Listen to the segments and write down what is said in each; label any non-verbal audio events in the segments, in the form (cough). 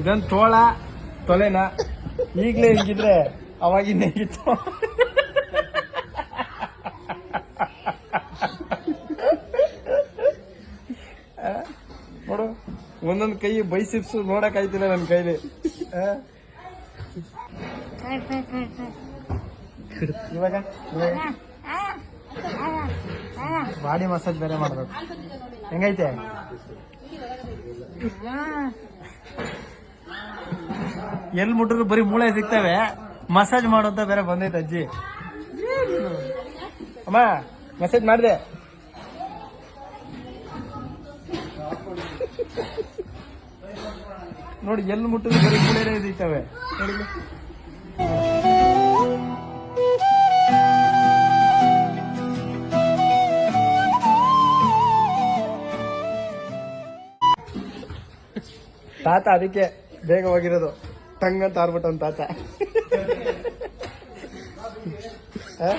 ಇದೊಂದು ತೋಳ ತೊಲೆನ? ಈಗಲೇ ಹಿಂಗಿದ್ರೆ ಅವಾಗಿನ ಹೇಗಿತ್ತು? ನೋಡು ಒಂದೊಂದು ಕೈ ಬೈಸಿಪ್ಸ್ ನೋಡಕ್ ಆಯ್ತಿಲ್ಲ ನನ್ನ ಕೈಲಿ. ಇವಾಗ? ಬಾಡಿ ಮಸಾಜ್ ಬೇರೆ ಮಾಡ್ಬೇಕು. ಹೆಂಗೈತೆ? ಎಲ್ಲಿ ಮುಟ್ಟಿದ್ರು ಬರೀ ಮೂಳೆ ಸಿಗ್ತವೆ. ಮಸಾಜ್ ಮಾಡೋಂತ ಬೇರೆ ಬಂದೈತೆ ಅಜ್ಜಿ. ಅಮ್ಮ ಮಸಾಜ್ ಮಾಡಿದೆ. ನೋಡಿ ಎಲ್ಲಿ ಮುಟ್ಟಿದ್ರು ಬರೀ ಮೂಳೆನೇ ಸಿಗ್ತವೆ. ತಾತ ಅದಕ್ಕೆ ಬೇಗ ಹೋಗಿರೋದು ಟಂಗ್ ಅಂತ ಆರ್ಬಿಟ್ಟವನ್ ತಾತ ಆ?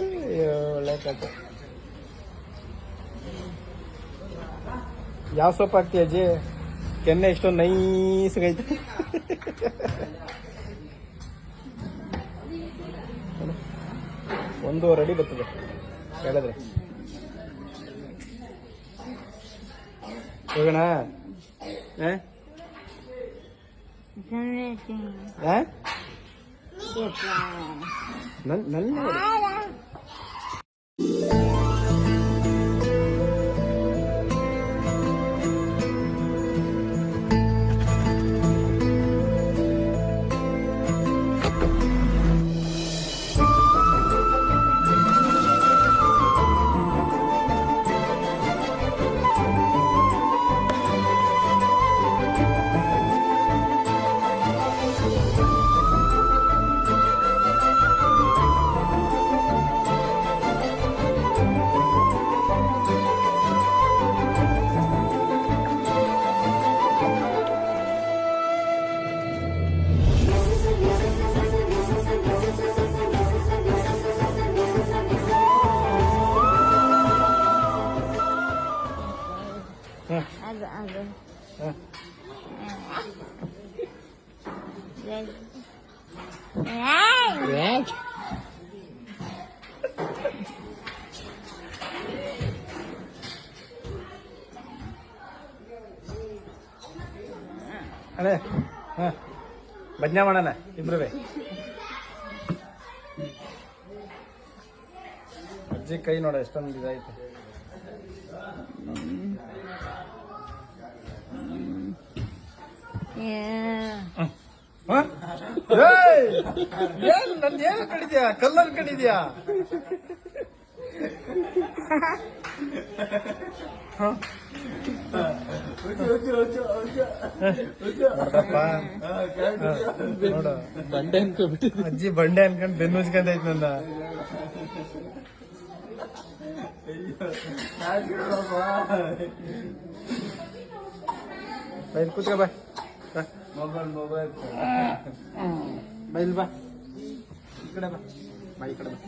ಅಯ್ಯೋ, ಒಳ್ಳೆ ತಾತ ಯಾವ ಸೊಪ್ಪು ಹಾಕ್ತೀಯ ಅಜ್ಜಿ ಕೆನ್ನೆ ಇಷ್ಟೊಂದು ನೈಸ್ಗೈತೆ ಒಂದೂವರೆ ಅಡಿ ಬರ್ತದೆ ಹೇಳಿದ್ರೆ ಹೋಗೋಣ ಆ? ಆ? ನನ್- ನನ್ನ ನೋಡಿ. ಹ, ಅದೇ ಹ. ಬಜ್ಞಾ ಮಾಡೋಣ ಇಬ್ರು ಅಜ್ಜಿ ಕೈ ನೋಡ ಎಷ್ಟೊಂದು ಇದಾಯ್ತು! ಏನ್ ನನ್ ಏನು ಕಡಿದ್ಯಾ? ಕಲ್ಲರ್ ಕಡಿದ್ಯಾ? (laughs) ಹ? ನೋಡು. ಅಜ್ಜಿ ಬಂಡೆ ಅನ್ಕೊಂಡ್ ಬೆನ್ನು ಉಜ್ಕೊಂಡೈತ್ ನನ್ನ ಬೈಲ್ ಕೂತ್ಕ ಬಾ. ಮೊಬೈಲ್ ಮೊಬೈಲ್ ಬೈಲ್ ಬಾ ಈ ಬಾ ಬಾ ಕಡೆ ಬಾ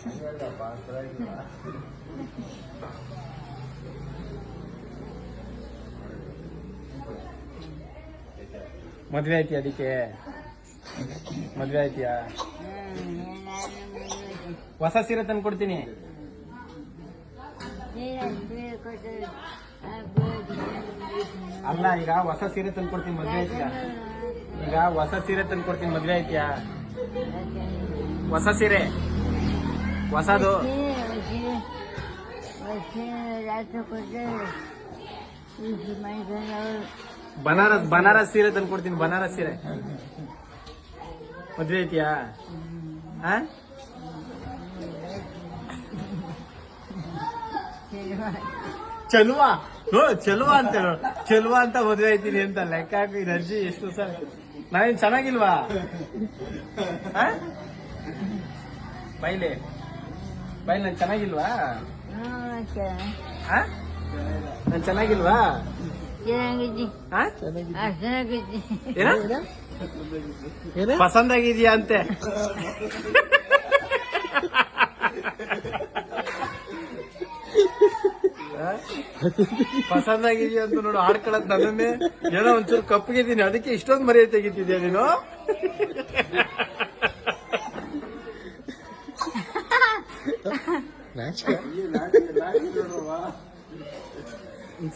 (laughs) ಮದ್ವೆ ಐತಿ ಅದಕ್ಕೆ? ಮದ್ವೆ ಆಯ್ತಿಯಾ? ಹೊಸ ಸೀರೆ ತಂದು ಕೊಡ್ತೀನಿ. ಅಲ್ಲ, ಈಗ ಹೊಸ ಸೀರೆ ತಂದು ಕೊಡ್ತೀನಿ, ಮದ್ವೆ ಐತಿಯ ಈಗ ಹೊಸ ಸೀರೆ ತಂದು ಕೊಡ್ತೀನಿ, ಮದ್ವೆ ಐತಿಯ ಹೊಸ ಸೀರೆ. ಹೊಸದು ಬನಾರಸ್ ಬನಾರಸ್ ಸೀರೆ ತಂದು ಕೊಡ್ತೀನಿ, ಬನಾರಸ್ ಸೀರೆ. ಮದ್ವೆ ಐತಿಯಾ? ಚಲುವಾ. ನೋ, ಚಲುವಾ ಅಂತ ಹೇಳು. ಅಂತ ಮದ್ವೆ ಆಯ್ತೀನಿ ಅಂತ ಲೆಕ್ಕ ಹಾಕಿ ರಜ್ಜಿ ಎಷ್ಟು ಸರ್ ನಾನೇನ್ ಚೆನ್ನಾಗಿಲ್ವಾ? ಬೈಲೆ. ಬೈಲ್ ನಾನು ಚೆನ್ನಾಗಿಲ್ವಾ? ನಾನು ನಾನ್ ಚೆನ್ನಾಗಿಲ್ವಾ? ಚೆನ್ನಾಗಿದ್ದಿ. ಆ? ಚೆನ್ನಾಗಿದ್ದಿ. ಏನ? ಪಸಂದ್ ಆಗಿದ್ಯಾ ಅಂತೆ. ಪಸಂದ್ ಆಗಿದೆಯಾ ಅಂತ ನೋಡು ಹಾಡ್ಕೊಳ್ಳೋದು ನನ್ನೇ ಏನೋ ಒಂಚೂರು ಕಪ್ಪಗಿದ್ದೀನಿ ಅದಕ್ಕೆ ಇಷ್ಟೊಂದು ಮರ್ಯಾದೆ ತೆಗಿತಿದ್ಯಾ ನೀನು?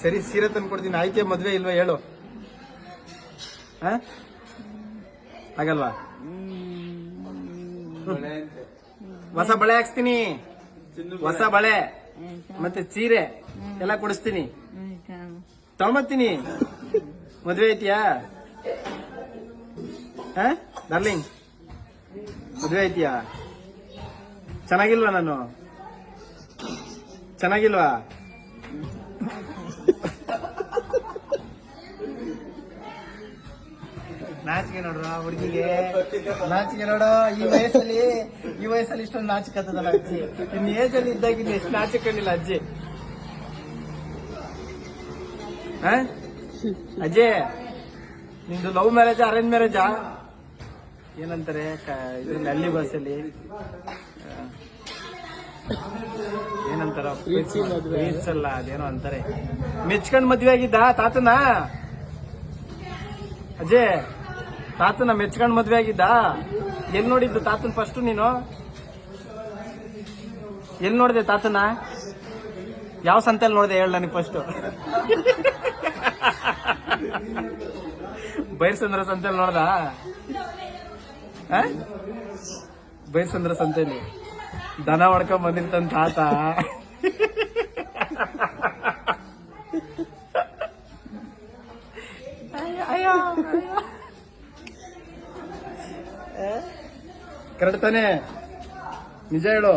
ಸರಿ, ಸೀರೆ ತಂದ್ಕೊಡ್ತೀನಿ ಆಯ್ಕೆ, ಮದ್ವೆ ಇಲ್ವಾ ಹೇಳು? ಆಗಲ್ವಾ? ಹೊಸ ಬಳೆ ಹಾಕ್ಸ್ತೀನಿ. ಹೊಸ ಬಳೆ, ಮತ್ತೆ ಸೀರೆ ಎಲ್ಲ ಕೊಡಿಸ್ತೀನಿ. ತಗೊಂಬತ್ತೀನಿ ಮದ್ವೆ ಐತಿಯಾ ಡಾರ್ಲಿಂಗ್, ಮದ್ವೆ ಐತಿಯಾ ಚೆನ್ನಾಗಿಲ್ವಾ ನಾನು? ಚೆನ್ನಾಗಿಲ್ವಾ? ನಾಚಿಕೆ ನೋಡ್ರ ಹುಡುಗಿಗೆ. ನಾಚಿಕೆ ನೋಡು, ಈ ವಯಸ್ಸಲ್ಲಿ ಈ ವಯಸ್ಸಲ್ಲಿ ಇಷ್ಟೊಂದು ನಾಚಿಕತ್ತದಲ್ಲ ಅಜ್ಜಿ. ಇನ್ ಏಜ್ ಅಲ್ಲಿ ಇದ್ದಾಗ ಎಷ್ಟು ನಾಚಿಕೊಂಡಿಲ್ಲ ಅಜ್ಜಿ? ಅಜ್ಜಿ, ನಿಂದು ಲವ್ ಮ್ಯಾರೇಜ್ ಅರೇಂಜ್ ಮ್ಯಾರೇಜಾ ಏನಂತಾರೆ ಇದ್ರಲ್ಲಿ ಹಳ್ಳಿ ಭಾಷೆಯಲ್ಲಿ ಏನಂತಾರ ಪ್ರೀತ್ಸಲ್ಲ ಅದೇನೋ ಅಂತಾರೆ. ಮೆಚ್ಕೊಂಡ್ ಮದ್ವೆ ಆಗಿದ್ದ ತಾತನ? ಅಜಯ್ ತಾತನ ಮೆಚ್ಕೊಂಡ್ ಮದ್ವೆ ಆಗಿದ್ದ? ಎಲ್ ನೋಡಿದ್ದು ತಾತನ್ ಫಸ್ಟ್ ನೀನು? ಎಲ್ ನೋಡಿದೆ ತಾತನ? ಯಾವ ಸಂತೆಲ್ ನೋಡಿದೆ ಹೇಳ ನನಗೆ ಫಸ್ಟ್ ಬೈರ್ಸಂದ್ರ ಸಂತೆಲ್ ನೋಡ್ದ? ಬೈರ್ಸಂದ್ರ ಸಂತೇನಿ ದನ ಹೊಡ್ಕೊಂಡ್ ಬಂದಿರ್ತಾನ ತಾತ. ಅಯ್ಯೋ ಕರೆಕ್ಟ್ ತಾನೆ ನಿಜ ಹೇಳು.